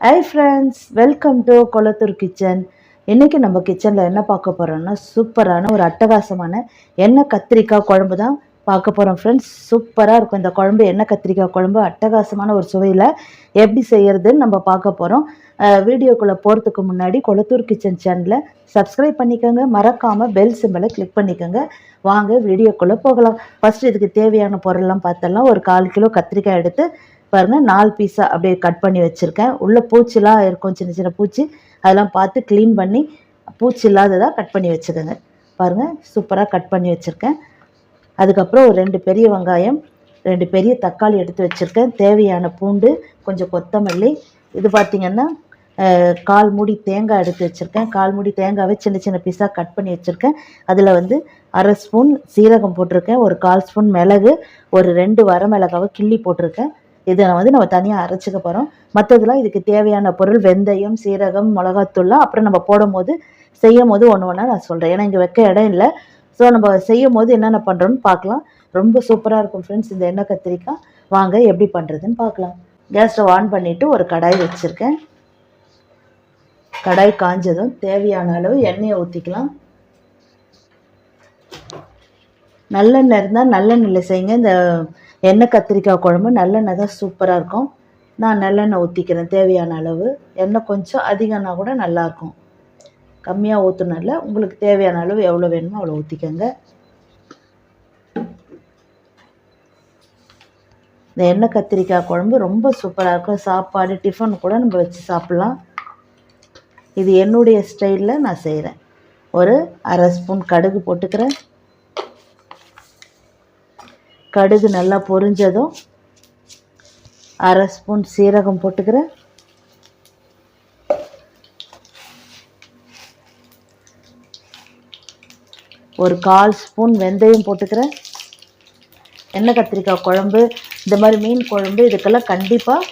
Hi friends welcome to Kolathur kitchen இன்றைக்கி நம்ம கிச்சனில் என்ன பார்க்க போகிறோம்னா சூப்பரான ஒரு அட்டகாசமான எண்ணெய் கத்திரிக்காய் குழம்பு தான் பார்க்க போகிறோம் ஃப்ரெண்ட்ஸ் சூப்பராக இருக்கும் இந்த குழம்பு எண்ணெய் கத்திரிக்காய் குழம்பு. அட்டகாசமான ஒரு சுவையில் எப்படி செய்கிறதுன்னு நம்ம பார்க்க போகிறோம் வீடியோக்குள்ளே போகிறதுக்கு முன்னாடி கொளத்தூர் கிச்சன் சேனலை சப்ஸ்கிரைப் பண்ணிக்கோங்க. மறக்காமல் பெல் சிம்பிளை கிளிக் பண்ணிக்கோங்க. வாங்க வீடியோக்குள்ளே போகலாம். ஃபஸ்ட்டு இதுக்கு தேவையான பொருள்லாம் பார்த்தலாம் ஒரு கால் கிலோ கத்திரிக்காய் எடுத்து பாருங்கள் நாலு பீஸாக அப்படியே கட் பண்ணி வச்சுருக்கேன். உள்ளே பூச்சிலாம் இருக்கும் சின்ன சின்ன பூச்சி. அதெல்லாம் பார்த்து க்ளீன் பண்ணி பூச்சி இல்லாததாக கட் பண்ணி வச்சுக்கோங்க. பாருங்கள் சூப்பராக கட் பண்ணி வச்சுருக்கேன். அதுக்கப்புறம் ஒரு ரெண்டு பெரிய வெங்காயம் ரெண்டு பெரிய தக்காளி எடுத்து வச்சுருக்கேன். தேவையான பூண்டு கொஞ்சம் கொத்தமல்லி. இது பார்த்திங்கன்னா கால் மூடி தேங்காய் எடுத்து வச்சுருக்கேன். கால் மூடி தேங்காவை சின்ன சின்ன பீஸாக கட் பண்ணி வச்சுருக்கேன். அதில் வந்து அரை ஸ்பூன் சீரகம் போட்டிருக்கேன். ஒரு கால் ஸ்பூன் மிளகு ஒரு ரெண்டு வரமிளகாவை கிள்ளி போட்டிருக்கேன். இதை வந்து நம்ம தனியாக அரைச்சிக்க போகிறோம் மற்றதெல்லாம் இதுக்கு தேவையான பொருள் வெந்தயம் சீரகம் மிளகாத்தூள்லாம் அப்புறம் நம்ம போடும் போது செய்யும் போது ஒன்று ஒன்றா நான் சொல்கிறேன் ஏன்னா இங்கே வைக்க இடம் இல்லை. ஸோ நம்ம செய்யும் போது என்னென்ன பண்ணுறோம்னு பார்க்கலாம். ரொம்ப சூப்பராக இருக்கும் ஃப்ரெண்ட்ஸ் இந்த எண்ணெய் கத்திரிக்காய். வாங்க எப்படி பண்ணுறதுன்னு பார்க்கலாம். கேஸ் ஸ்டவ் ஆன் பண்ணிவிட்டு ஒரு கடாய் வச்சுருக்கேன். கடாய் காஞ்சதும் தேவையான அளவு எண்ணெயை ஊற்றிக்கலாம் நல்லெண்ணெய் இருந்தால் நல்லெண்ணெயில் செய்யுங்க. இந்த எண்ணெய் கத்திரிக்காய் குழம்பு நல்லெண்ணெய் தான் சூப்பராக இருக்கும். நான் நல்லெண்ணெய் ஊற்றிக்கிறேன் தேவையான அளவு. எண்ணெய் கொஞ்சம் அதிகம்னா கூட நல்லாயிருக்கும் கம்மியாக ஊற்றுனால உங்களுக்கு தேவையான அளவு எவ்வளோ வேணுமோ அவ்வளோ ஊற்றிக்கோங்க இந்த எண்ணெய் கத்திரிக்காய் குழம்பு ரொம்ப சூப்பராக இருக்கும். சாப்பாடு டிஃபன் கூட நம்ம வச்சு சாப்பிட்லாம். இது என்னுடைய ஸ்டைலில் நான் செய்கிறேன் ஒரு அரை ஸ்பூன் கடுகு போட்டுக்கிறேன். கடுகு நல்லா பொரிஞ்சதும் அரை ஸ்பூன் சீரகம் போட்டுக்கிறேன் ஒரு கால் ஸ்பூன் வெந்தயம் போட்டுக்கிறேன் எண்ணெய் கத்திரிக்காய் குழம்பு இந்த மாதிரி மீன் குழம்பு இதுக்கெல்லாம் கண்டிப்பாக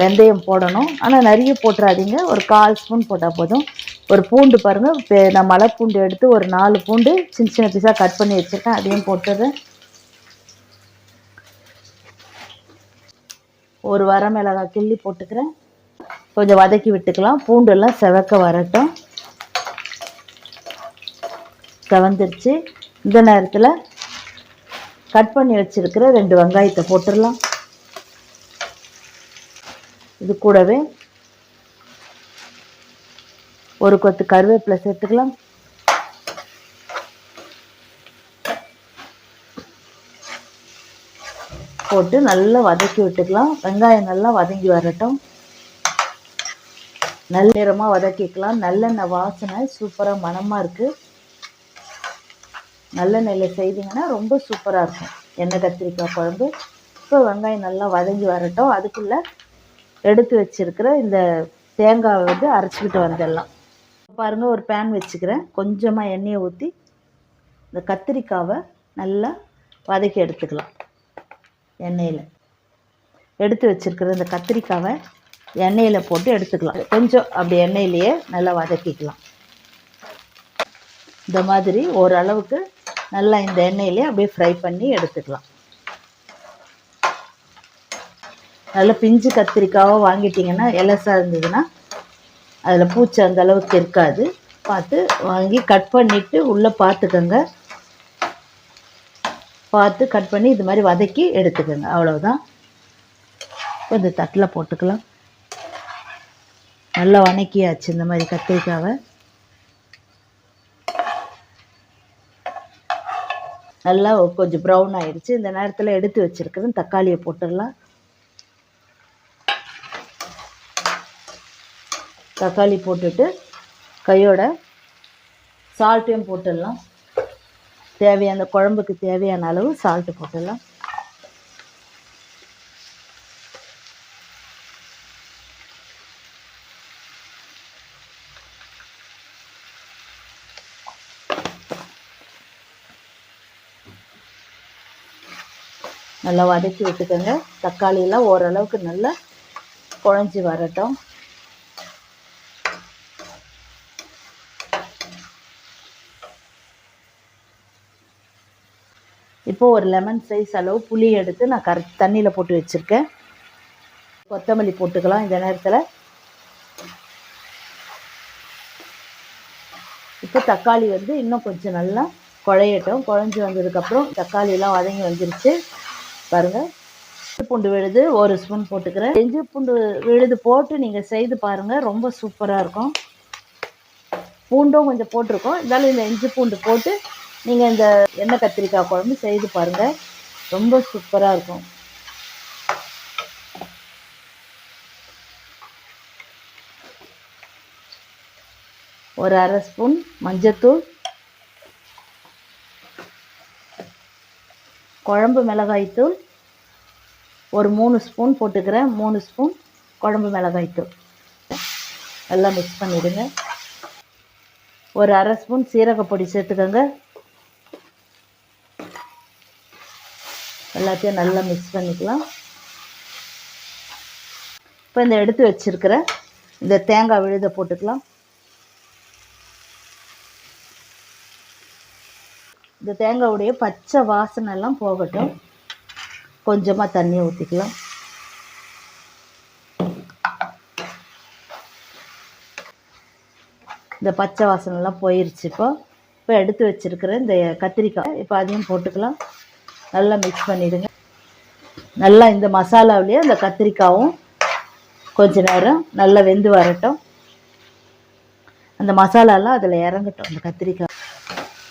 வெந்தயம் போடணும். ஆனால் நிறைய போட்டுறாதீங்க. ஒரு கால் ஸ்பூன் போட்டால் போதும். ஒரு பூண்டு பாருங்கள் நான் மலை பூண்டு எடுத்து ஒரு நாலு பூண்டு சின்ன சின்ன பீஸாக கட் பண்ணி வச்சுருக்கேன். அதையும் போட்டுடுறேன் ஒரு வரமிளகாய் கிள்ளி போட்டுக்கிறேன். கொஞ்சம் வதக்கி விட்டுக்கலாம். பூண்டெல்லாம் செவக்க வரட்டும். செவந்துருச்சு. இந்த நேரத்தில் கட் பண்ணி வச்சுருக்கிற ரெண்டு வெங்காயத்தை போட்டுடலாம். இது கூடவே ஒரு கொத்து கருவேப்பிலை சேர்த்துக்கலாம். போட்டு நல்லா வதக்கி விட்டுக்கலாம். வெங்காயம் நல்லா வதங்கி வரட்டும். நல்ல நேரமாக வதக்கிக்கலாம். நல்லெண்ணெய் வாசனை சூப்பராக மணமாக இருக்குது நல்லெண்ணெயில் செய்தீங்கன்னா ரொம்ப சூப்பராக இருக்கும். எண்ணெய் கத்திரிக்காய் குழம்பு. இப்போ வெங்காயம் நல்லா வதங்கி வரட்டும். அதுக்குள்ளே எடுத்து வச்சிருக்கிற இந்த தேங்காவை வந்து அரைச்சிக்கிட்டு வந்துடலாம். பாருங்கள் ஒரு பேன் வச்சுக்கிறேன். கொஞ்சமாக எண்ணெயை ஊற்றி இந்த கத்திரிக்காவை நல்லா வதக்கி எடுத்துக்கலாம். எண்ணெயில். எடுத்து வச்சுருக்கிற இந்த கத்திரிக்காவை எண்ணெயில் போட்டு எடுத்துக்கலாம். கொஞ்சம் அப்படி எண்ணெயிலேயே நல்லா வதக்கிக்கலாம். இந்த மாதிரி ஓரளவுக்கு நல்லா இந்த எண்ணெயிலே அப்படியே ஃப்ரை பண்ணி எடுத்துக்கலாம். நல்லா பிஞ்சு கத்திரிக்காவாக வாங்கிட்டிங்கன்னா எலசாக இருந்ததுன்னா அதில் பூச்சி அந்த அளவுக்கு இருக்காது. பார்த்து வாங்கி கட் பண்ணிவிட்டு உள்ளே பார்த்துக்கோங்க. பார்த்து கட் பண்ணி இது மாதிரி வதக்கி எடுத்துக்கோங்க. அவ்வளோதான் கொஞ்சம் தட்டில் போட்டுக்கலாம். நல்லா வதக்கியாச்சு இந்த மாதிரி கத்திரிக்காவை. நல்லா கொஞ்சம் ப்ரௌன் ஆயிடுச்சு. இந்த நேரத்தில் எடுத்து வச்சிருக்கிறது தக்காளியை போட்டுடலாம். தக்காளி போட்டுட்டு கையோட சால்ட்டையும் போட்டுடலாம். தேவையான குழம்புக்கு தேவையான அளவு சால்ட்டு போட்டுடலாம். நல்லா வதக்கி விட்டுக்கோங்க. தக்காளியெல்லாம் ஓரளவுக்கு நல்லா குழஞ்சி வரட்டும். இப்போது ஒரு லெமன் சைஸ் அளவு புளி எடுத்து நான் கர தண்ணியில் போட்டு வச்சுருக்கேன். கொத்தமல்லி போட்டுக்கலாம் இந்த நேரத்தில். இப்போ தக்காளி வந்து இன்னும் கொஞ்சம் நல்லா குழையட்டும். குழஞ்சி வந்ததுக்கப்புறம் தக்காளியெலாம் வதங்கி வந்துருச்சு. பாருங்கள் பூண்டு விழுது ஒரு ஸ்பூன் போட்டுக்கிறேன். இஞ்சி பூண்டு விழுது போட்டு நீங்கள் செய்து பாருங்கள் ரொம்ப சூப்பராக இருக்கும். பூண்டும் கொஞ்சம் போட்டிருக்கோம். இருந்தாலும் இந்த இஞ்சி பூண்டு போட்டு நீங்கள் இந்த எண்ணெய் கத்திரிக்காய் குழம்பு செய்து பாருங்கள் ரொம்ப சூப்பராக இருக்கும். ஒரு அரை ஸ்பூன் மஞ்சத்தூள். குழம்பு மிளகாய்த்தூள். ஒரு மூணு ஸ்பூன் போட்டுக்கிறேன். மூணு ஸ்பூன் குழம்பு மிளகாய்த்தூள். எல்லாம் மிக்ஸ் பண்ணிவிடுங்க ஒரு அரை ஸ்பூன் சீரகப்பொடி சேர்த்துக்கோங்க. எல்லாத்தையும் நல்லா மிக்ஸ் பண்ணிக்கலாம். இப்போ இந்த எடுத்து வச்சுருக்கிற இந்த தேங்காய் விழுத போட்டுக்கலாம். இந்த தேங்காவுடைய பச்சை வாசனை எல்லாம் போகட்டும். கொஞ்சமாக தண்ணியை ஊற்றிக்கலாம் இந்த பச்சை வாசனைலாம் போயிருச்சு இப்போ. இப்போ எடுத்து வச்சுருக்கிற இந்த கத்திரிக்காய் இப்போ அதையும் போட்டுக்கலாம். நல்லா மிக்ஸ் பண்ணிடுங்க. நல்லா இந்த மசாலாவிலேயே அந்த கத்திரிக்காயும் கொஞ்ச நேரம் நல்லா வெந்து வரட்டும். அந்த மசாலாலாம் அதில் இறங்கட்டும் அந்த கத்திரிக்காய்.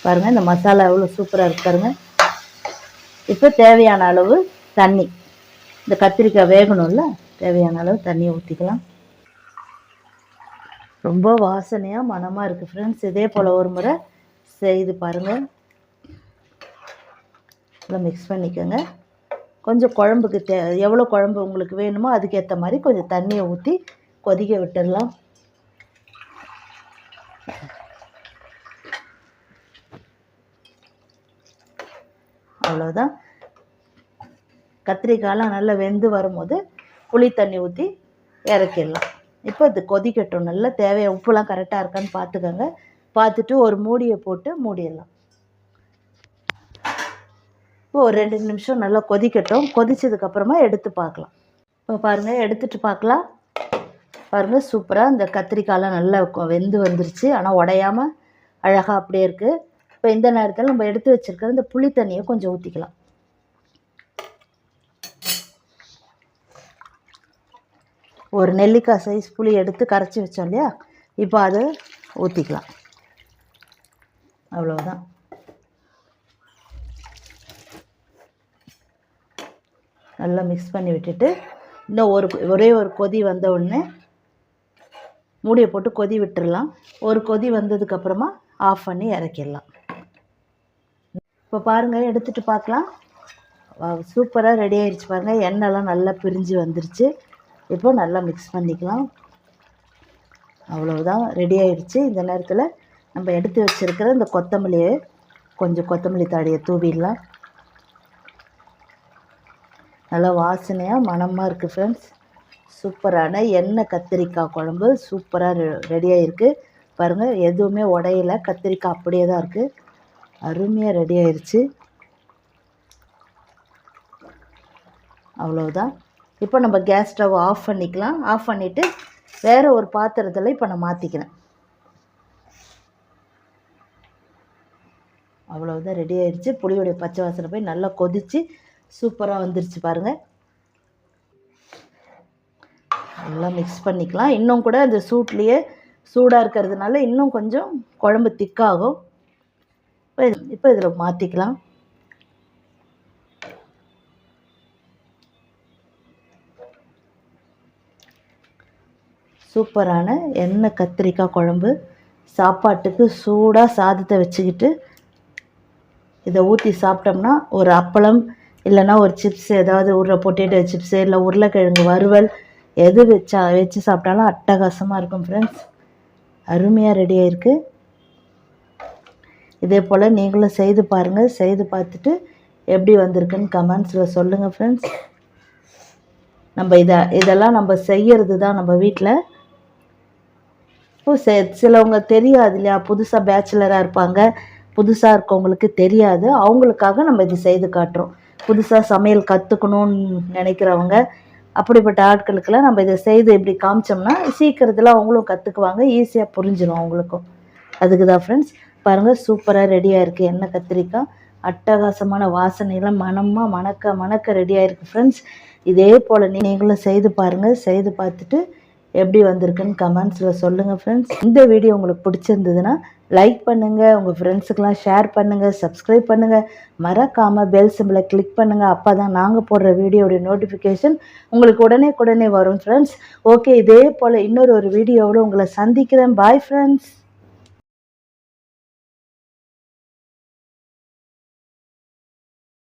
பாருங்கள் இந்த மசாலா எவ்வளோ சூப்பராக இருக்கு பாருங்கள் இப்போ தேவையான அளவு தண்ணி. இந்த கத்திரிக்காய் வேகணும்ல தேவையான அளவு தண்ணியை ஊற்றிக்கலாம் ரொம்ப வாசனையாக மனமாக இருக்குது ஃப்ரெண்ட்ஸ் இதே போல் ஒரு முறை செய்து பாருங்கள் நல்லா மிக்ஸ் பண்ணிக்கோங்க. கொஞ்சம் குழம்புக்கு தே எவ்வளோ குழம்பு உங்களுக்கு வேணுமோ அதுக்கேற்ற மாதிரி கொஞ்சம் தண்ணியை ஊற்றி கொதிக்க விட்டுடலாம். அவ்வளோதான் கத்திரிக்காயெலாம் நல்லா வெந்து வரும்போது புளி தண்ணி ஊற்றி இறக்கிடலாம். இப்போ இது கொதிக்கட்டும். நல்லா தேவையான உப்புலாம் கரெக்டாக இருக்கான்னு பார்த்துக்கோங்க. பார்த்துட்டு ஒரு மூடியை போட்டு மூடிடலாம். ஒரு ரெண்டு நிமிஷம் நல்லா கொதிக்கட்டும். கொதிச்சதுக்கப்புறமா எடுத்து பார்க்கலாம். இப்போ பாருங்கள் எடுத்துகிட்டு பார்க்கலாம். பாருங்கள் சூப்பராக இந்த கத்திரிக்காயெலாம் நல்லா கொ- வெந்து வந்துருச்சு. ஆனால் உடையாம அழகாக அப்படியே இருக்குது இப்போ இந்த நேரத்தில் நம்ம எடுத்து வச்சுருக்கிற இந்த புளி தண்ணியை கொஞ்சம் ஊற்றிக்கலாம் ஒரு நெல்லிக்காய் சைஸ் புளி எடுத்து கரைச்சி வச்சோம் இல்லையா? இப்போ அதை ஊற்றிக்கலாம் அவ்வளோதான் நல்லா மிக்ஸ் பண்ணி விட்டுட்டு இன்னும் ஒரு ஒரே ஒரு கொதி வந்த உடனே மூடியை போட்டு கொதி விட்டுறலாம். ஒரு கொதி வந்ததுக்கப்புறமா ஆஃப் பண்ணி இறக்கிடலாம். இப்போ பாருங்கள் எடுத்துகிட்டு பார்க்கலாம். சூப்பராக ரெடி ஆயிடுச்சு பாருங்கள் எண்ணெய்லாம் நல்லா பிரிஞ்சு வந்துருச்சு. இப்போ நல்லா மிக்ஸ் பண்ணிக்கலாம். அவ்வளவுதான் ரெடி ஆயிடுச்சு இந்த நேரத்தில் நம்ம எடுத்து வச்சுருக்கிற இந்த கொத்தமல்லியை கொஞ்சம் கொத்தமல்லி தாடியை தூவிடலாம். நல்லா வாசனையாக மணமாக இருக்குது ஃப்ரெண்ட்ஸ் சூப்பரான எண்ணெய் கத்திரிக்காய் குழம்பு சூப்பராக ரெடியாக இருக்குது பாருங்கள் எதுவுமே உடையல கத்திரிக்காய் அப்படியே தான் இருக்குது அருமையாக ரெடி ஆயிடுச்சு அவ்வளோதான் இப்போ நம்ம கேஸ் ஸ்டவ் ஆஃப் பண்ணிக்கலாம். ஆஃப் பண்ணிவிட்டு வேறு ஒரு பாத்திரத்தில் இப்போ நான் மாற்றிக்கிறேன் அவ்வளோதான் ரெடி ஆயிடுச்சு புளியோடைய பச்சை வாசனை போய் நல்லா கொதிச்சு சூப்பராக வந்துருச்சு பாருங்கள் நல்லா மிக்ஸ் பண்ணிக்கலாம். இன்னும் கூட அந்த சூட்லேயே சூடாக இருக்கிறதுனால இன்னும் கொஞ்சம் குழம்பு திக்காகும். இப்போ இப்போ இதில் மாற்றிக்கலாம் சூப்பரான எண்ணெய் கத்திரிக்காய் குழம்பு. சாப்பாட்டுக்கு சூடாக சாதத்தை வச்சுக்கிட்டு இதை ஊற்றி சாப்பிட்டோம்னா ஒரு அப்பளம் இல்லைன்னா ஒரு சிப்ஸ் ஏதாவது உருளை பொட்டேட்டோ சிப்ஸு இல்லை உருளைக்கிழங்கு வறுவல் எது வச்சா வச்சு சாப்பிட்டாலும் அட்டகாசமாக இருக்கும் ஃப்ரெண்ட்ஸ் அருமையாக ரெடி ஆயிருக்கு. இதே போல் நீங்களும் செய்து பாருங்கள் செய்து பார்த்துட்டு எப்படி வந்திருக்குன்னு கமெண்ட்ஸில் சொல்லுங்கள் ஃப்ரெண்ட்ஸ் நம்ம இதை இதெல்லாம் நம்ம செய்யறது தான் நம்ம வீட்டில் இப்போ செ சிலவங்க தெரியாது இல்லையா? புதுசாக பேச்சுலராக இருப்பாங்க. புதுசாக இருக்கவங்களுக்கு தெரியாது. அவங்களுக்காக நம்ம இது செய்து காட்டுறோம். புதுசாக சமையல் கற்றுக்கணும்னு நினைக்கிறவங்க அப்படிப்பட்ட ஆட்களுக்கெல்லாம் நம்ம இதை செய்து இப்படி காமிச்சோம்னா சீக்கிரத்தில் அவங்களும் கற்றுக்குவாங்க ஈஸியாக புரிஞ்சிடும் அவங்களுக்கும். அதுக்கு தான் ஃப்ரெண்ட்ஸ் பாருங்கள் சூப்பராக ரெடியாக இருக்குது எண்ணெய் கத்திரிக்காய் அட்டகாசமான வாசனையெல்லாம் மணமாக மணக்க மணக்க ரெடியாக இருக்குது ஃப்ரெண்ட்ஸ் இதே போல் நீங்களும் செய்து பாருங்கள் செய்து பார்த்துட்டு எப்படி வந்திருக்குன்னு கமெண்ட்ஸில் சொல்லுங்கள் ஃப்ரெண்ட்ஸ் இந்த வீடியோ உங்களுக்கு பிடிச்சிருந்ததுன்னா லைக் பண்ணுங்கள் உங்கள் ஃப்ரெண்ட்ஸுக்கெலாம் ஷேர் பண்ணுங்கள் சப்ஸ்கிரைப் பண்ணுங்கள் மறக்காமல் பெல் சிம்பிளை கிளிக் பண்ணுங்கள் அப்போ தான் நாங்கள் போடுற வீடியோடைய நோட்டிஃபிகேஷன் உங்களுக்கு உடனே உடனே வரும் ஃப்ரெண்ட்ஸ் ஓகே இதே போல் இன்னொரு ஒரு வீடியோவில் உங்களை சந்திக்கிறேன். Bye friends